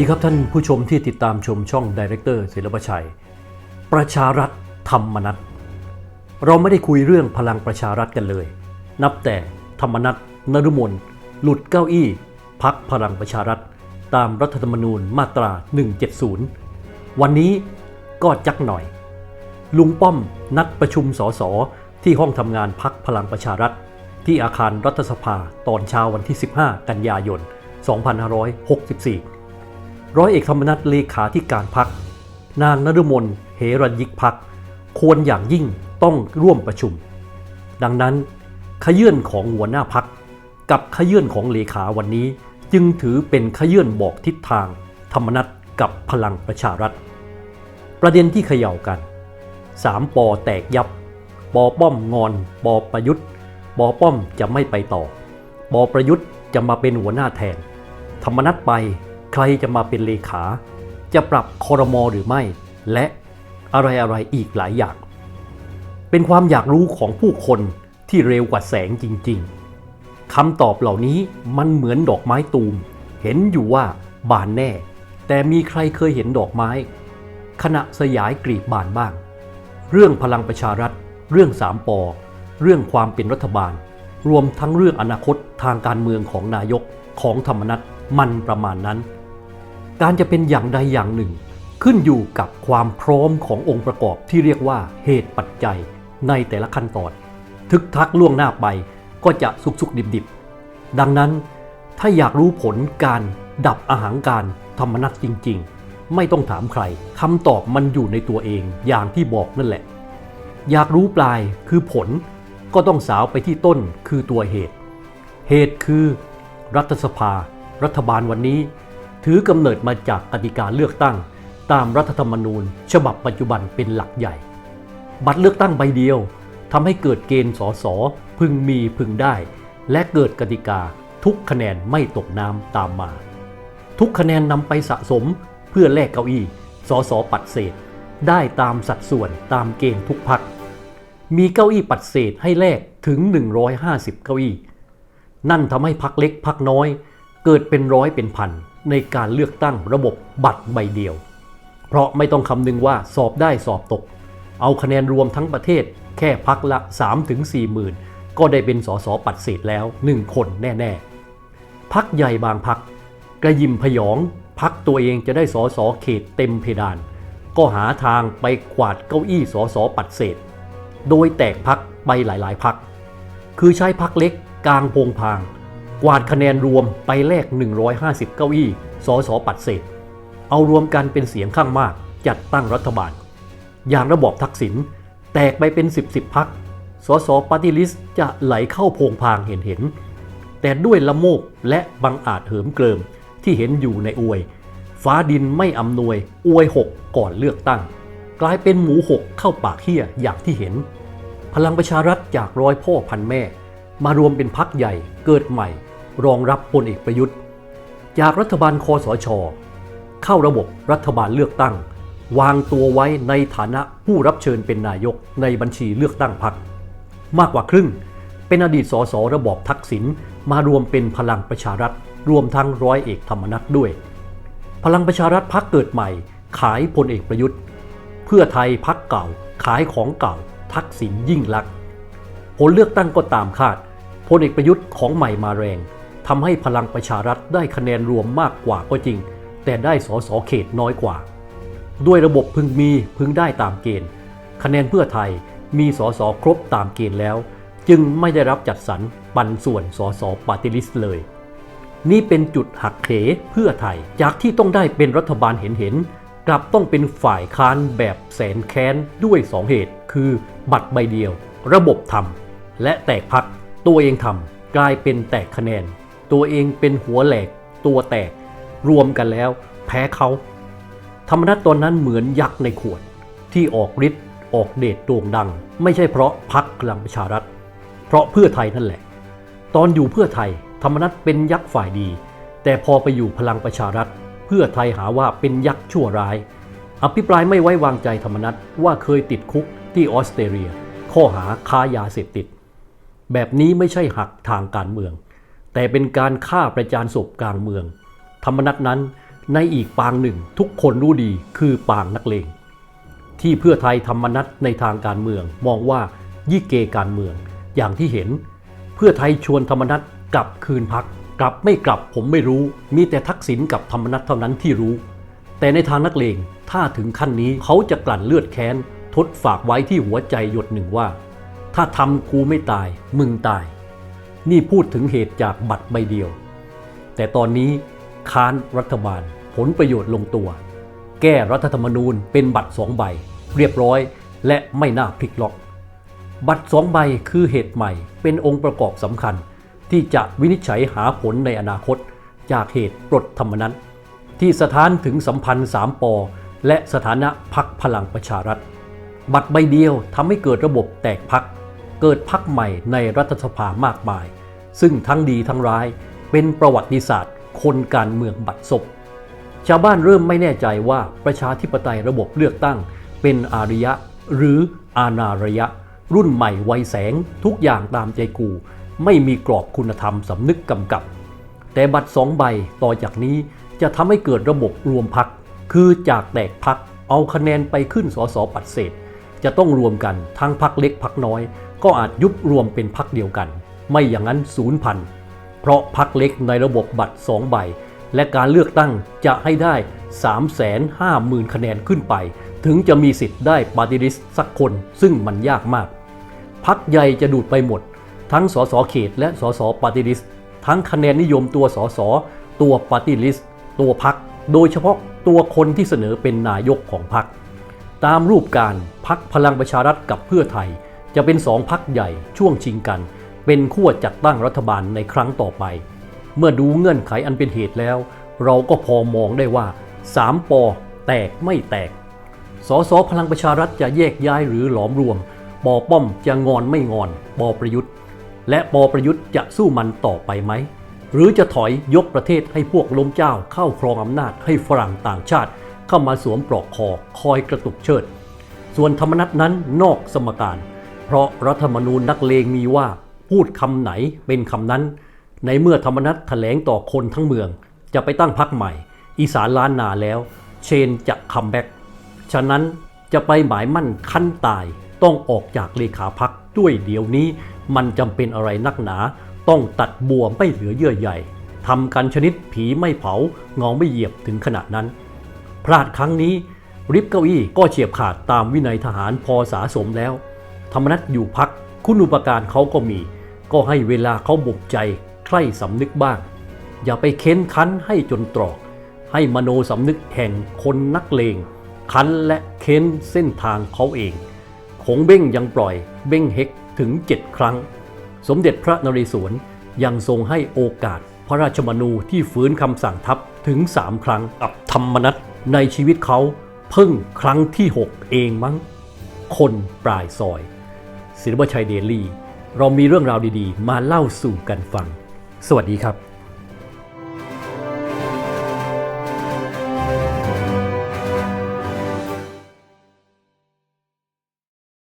ดีครับท่านผู้ชมที่ติดตามชมช่องดีเรคเตอร์ศิลปชัย ประชารัฐธรรมนัตเราไม่ได้คุยเรื่องพลังประชารัฐกันเลย นับแต่ธรรมนัตนรุมนหลุดเก้าอี้พักพลังประชารัฐ ตามรัฐธรรมนูญมาตรา 170 วันนี้ก็จักหน่อย ลุงป้อมนัดประชุมสสที่ห้องทำงานพักพลังประชารัฐ ที่อาคารรัฐสภาตอนเช้าวันที่ 15 กันยายน 2564 ร้อยเอกธรรมนัฐเลขาธิการพัก นางนฤมลเหรัญยิกพัก ควรอย่างยิ่งต้องร่วมประชุม ดังนั้น ขยื่นของหัวหน้าพักกับขยื่นของเลขาวันนี้ จึงถือเป็นขยื่นบอกทิศทาง ธรรมนัฐกับพลังประชารัฐ ประเด็นที่เขย่ากันสามปอแตกยับ ปอป้อมงอน ปอประยุทธ์ ปอป้อมจะไม่ไปต่อ ปอประยุทธ์จะมาเป็นหัวหน้าแทน ธรรมนัฐไป ใครจะมาเป็นเลขา จะปรับคอรมอหรือไม่ และอะไรอะไรอีกหลายอย่าง เป็นความอยากรู้ของผู้คนที่เร็วกว่าแสงจริงๆคำตอบเหล่านี้มันเหมือนดอกไม้ตูม เห็นอยู่ว่าบานแน่ แต่มีใครเคยเห็นดอกไม้ ขณะสยายกลีบบานบ้าง เรื่องพลังประชารัฐ เรื่องสามปอ เรื่องความเป็นรัฐบาล รวมทั้งเรื่องอนาคตทางการเมืองของนายกของธรรมนัตมันประมาณนั้น การจะเป็นอย่างใดอย่างหนึ่ง ขึ้นอยู่กับความพร้อมขององค์ประกอบที่เรียกว่าเหตุปัจจัยในแต่ละขั้นตอน ทึกทักล่วงหน้าไปก็จะสุกสุกดิบดิบดังนั้นถ้าอยากรู้ผลการดับอาหารการธรรมนัตจริง ๆ ไม่ต้องถามใครคำตอบมันอยู่ในตัวเองอย่างที่บอกนั่นแหละ อยากรู้ปลายคือผลก็ต้องสาวไปที่ต้นคือตัวเหตุ เหตุคือ รัฐสภา รัฐบาลวันนี้ ถือกำเนิดมาจากกติกาเลือกตั้ง ตามรัฐธรรมนูญ ฉบับปัจจุบันเป็นหลักใหญ่ บัตรเลือกตั้งใบเดียวทำให้เกิดเกณฑ์สสพึงมีพึงได้ และเกิดกติกาทุกคะแนนไม่ตกน้ำตามมา ทุกคะแนนนำไปสะสมเพื่อแลกเก้าอี้สสปัดเศษ ได้ตามสัดส่วนตามเกณฑ์ทุกพัก มีเก้าอี้ปัดเศษให้แลกถึง 150 เก้าอี้ นั่นทำให้พักเล็กพักน้อย เกิดเป็นร้อยเป็นพัน ในการเลือกตั้งระบบบัตรใบเดียว เพราะไม่ต้องคำนึงว่าสอบได้สอบตก เอาคะแนนรวมทั้งประเทศแค่พักละ 3-4หมื่นก็ได้เป็นสสปัดเศษแล้ว 1 คนแน่ ๆ พักใหญ่บางพักกระยิมพยองพักตัวเองจะได้สสเขตเต็มเพดาน ก็หาทางไปกวาดเก้าอี้สสปัดเศษ โดยแตกพักไปหลายๆพัก คือใช้พักเล็กกลางพงพาง กวาดคะแนนรวมไปแลก 150 เก้าอี้ สสปัดเศษ เอารวมกันเป็นเสียงข้างมาก จัดตั้งรัฐบาล อย่างระบอบทักษิณแตกไปเป็น 10บสพัก สสปาร์ตี้ลิสจะไหลเข้าโพงพางเห็นเห็น แต่ด้วยละโมบและบังอาจเหิมเกริมที่เห็นอยู่ในอวย ฟ้าดินไม่อำนวย อวยหกก่อนเลือกตั้ง กลายเป็นหมูหกเข้าปากเฮี้ยอย่างที่เห็น พลังประชารัฐจากร้อยพ่อพันแม่ มารวมเป็นพักใหญ่เกิดใหม่ รองรับพลเอกประยุทธ์ จากรัฐบาลคอสช เข้าระบบรัฐบาลเลือกตั้ง วางตัวไว้ในฐานะผู้รับเชิญเป็นนายกในบัญชีเลือกตั้งพรรคมากกว่าครึ่ง เป็นอดีตสสระบอบทักษิณมารวมเป็นพลังประชารัฐ รวมทั้งร้อยเอกธรรมนัฐด้วย พลังประชารัฐพักเกิดใหม่ ขายพลเอกประยุทธ์ เพื่อไทยพักเก่า ขายของเก่า ทักษิณยิ่งลักษณ์ผลเลือกตั้งก็ตามคาดพลเอกประยุทธ์ของใหม่มาแรง ทำให้พลังประชารัฐได้คะแนนรวมมากกว่าก็จริง แต่ได้สสเขตน้อยกว่า ด้วยระบบพึงมีพึงได้ตามเกณฑ์ คะแนนเพื่อไทยมีสสครบตามเกณฑ์แล้ว จึงไม่ได้รับจัดสรรปันส่วนสสปาร์ติลิสเลย นี่เป็นจุดหักเหเพื่อไทยจากที่ต้องได้เป็นรัฐบาลเห็นเห็นๆกลับต้องเป็นฝ่ายค้านแบบแสนแค้นด้วยสองเหตุ คือบัตรใบเดียว ระบบทำและแตกพักตัวเองทำกลายเป็นแตกคะแนน ตัวเองเป็นหัวแหลกตัวแตก รวมกันแล้ว แพ้เขาธรรมนัตตอนนั้นเหมือนยักษ์ในขวด ที่ออกฤทธิ์ออกเดชโด่งดัง ไม่ใช่เพราะพักพลังประชารัฐ เพราะเพื่อไทยนั่นแหละ ตอนอยู่เพื่อไทยธรรมนัตเป็นยักษ์ฝ่ายดี แต่พอไปอยู่พลังประชารัฐ เพื่อไทยหาว่าเป็นยักษ์ชั่วร้าย อภิปรายไม่ไว้วางใจธรรมนัตว่าเคยติดคุกที่ออสเตรเลีย ข้อหาค้ายาเสพติด แบบนี้ไม่ใช่หักทางการเมือง แต่เป็นการฆ่าประจานศพกลางเมือง ธรรมนัตนั้นในอีกปางหนึ่งทุกคนรู้ดีคือปางนักเลง ที่เพื่อไทยธรรมนัตในทางการเมือง มองว่ายี่เกการเมือง อย่างที่เห็น เพื่อไทยชวนธรรมนัตกลับคืนพัก กลับไม่กลับผมไม่รู้ มีแต่ทักษิณกับธรรมนัตเท่านั้นที่รู้ แต่ในทางนักเลงถ้าถึงขั้นนี้เขาจะกลั่นเลือดแค้นทดฝากไว้ที่หัวใจหยดหนึ่งว่า ถ้าทำกูไม่ตาย มึงตาย นี่พูดถึงเหตุจากบัตรใบเดียว แต่ตอนนี้ค้านรัฐบาลผลประโยชน์ลงตัว แก้รัฐธรรมนูญเป็นบัตรสองใบ เรียบร้อยและไม่น่าพลิกล็อก บัตรสองใบคือเหตุใหม่ เป็นองค์ประกอบสำคัญ ที่จะวินิจฉัยหาผลในอนาคต จากเหตุปลดธรรมนัตที่สถานถึงสัมพันธ์สามปอและสถานะพักพลังประชารัฐ บัตรใบเดียวทำให้เกิดระบบแตกพัก เกิดพักใหม่ในรัฐสภามากมาย ซึ่งทั้งดีทั้งร้ายเป็นประวัติศาสตร์ คนการเมืองบัตรศพชาวบ้านเริ่มไม่แน่ใจว่าประชาธิปไตยระบบเลือกตั้ง เป็นอารยะ หรืออาณารยะ รุ่นใหม่ไวแสงทุกอย่างตามใจกู ไม่มีกรอบคุณธรรมสำนึกกำกับ แต่บัตรสองใบต่อจากนี้จะทำให้เกิดระบบรวมพัก คือจากแตกพักเอาคะแนนไปขึ้นสสปัดเศษ จะต้องรวมกันทั้งพักเล็กพักน้อย ก็อาจยุบรวมเป็นพักเดียวกัน ไม่อย่างนั้นศูนย์พัน เพราะพักเล็กในระบบบัตรสองใบ และการเลือกตั้งจะให้ได้ 350,000 คะแนนขึ้นไป ถึงจะมีสิทธิ์ได้ปาร์ตี้ลิสต์สักคนซึ่งมันยากมาก พักใหญ่จะดูดไปหมด ทั้งสสเขตและสสปาร์ตี้ลิสต์ทั้งคะแนนนิยมตัวสสตัวปาร์ตี้ลิสต์ตัวพักโดยเฉพาะตัวคนที่เสนอเป็นนายกของพักตามรูปการพักพลังประชารัฐกับเพื่อไทย จะเป็นสองพักใหญ่ช่วงชิงกัน เป็นขั้วจัดตั้งรัฐบาลในครั้งต่อไป เมื่อดูเงื่อนไขอันเป็นเหตุแล้ว เราก็พอมองได้ว่า3ปอแตกไม่แตก สสพลังประชารัฐจะแยกย้ายหรือหลอมรวม ปอป้อมจะงอนไม่งอน ปอประยุทธ์ และปอประยุทธ์จะสู้มันต่อไปไหม หรือจะถอยยกประเทศให้พวกล้มเจ้าเข้าครองอำนาจให้ฝรั่งต่างชาติ เข้ามาสวมปลอกคอคอยกระตุกเชิด ส่วนธรรมนัตนั้นนอกสมการ เพราะรัฐธรรมนูญนักเลงมีว่าพูดคำไหนเป็นคำนั้น ในเมื่อธรรมนัตแถลงต่อคนทั้งเมือง จะไปตั้งพักใหม่ อีสานล้านนาแล้ว เชนจะคัมแบ็กฉะนั้นจะไปหมายมั่นขั้นตายต้องออกจากเลขาพักด้วยเดี๋ยวนี้มันจำเป็นอะไรนักหนา ต้องตัดบัวไม่เหลือเยื่อใหญ่ทำกันชนิดผีไม่เผาเงาไม่เหยียบถึงขนาดนั้น พลาดครั้งนี้ ริบเก้าอี้ก็เฉียบขาดตามวินัยทหารพอสาสมแล้ว ธรรมนัตอยู่พัก คุณอุปการเขาก็มี ก็ให้เวลาเขาบุกใจ ใคร่สำนึกบ้าง อย่าไปเค้นคั้นให้จนตรอก ให้มโนสำนึกแห่งคนนักเลง คั้นและเค้นเส้นทางเขาเองคงเบ้งยังปล่อย เบ้งเฮกถึงเจ็ดครั้ง สมเด็จพระนเรศวรยังทรงให้โอกาสพระราชมนูที่ฟื้นคำสั่งทัพถึงสามครั้งกับธรรมนัตในชีวิตเขาเพิ่งครั้งที่ 6 เองมั้ง คนปลายซอย ศิลปชัยเดลี่ เรามีเรื่องราวดีๆ มาเล่าสู่กันฟัง สวัสดีครับ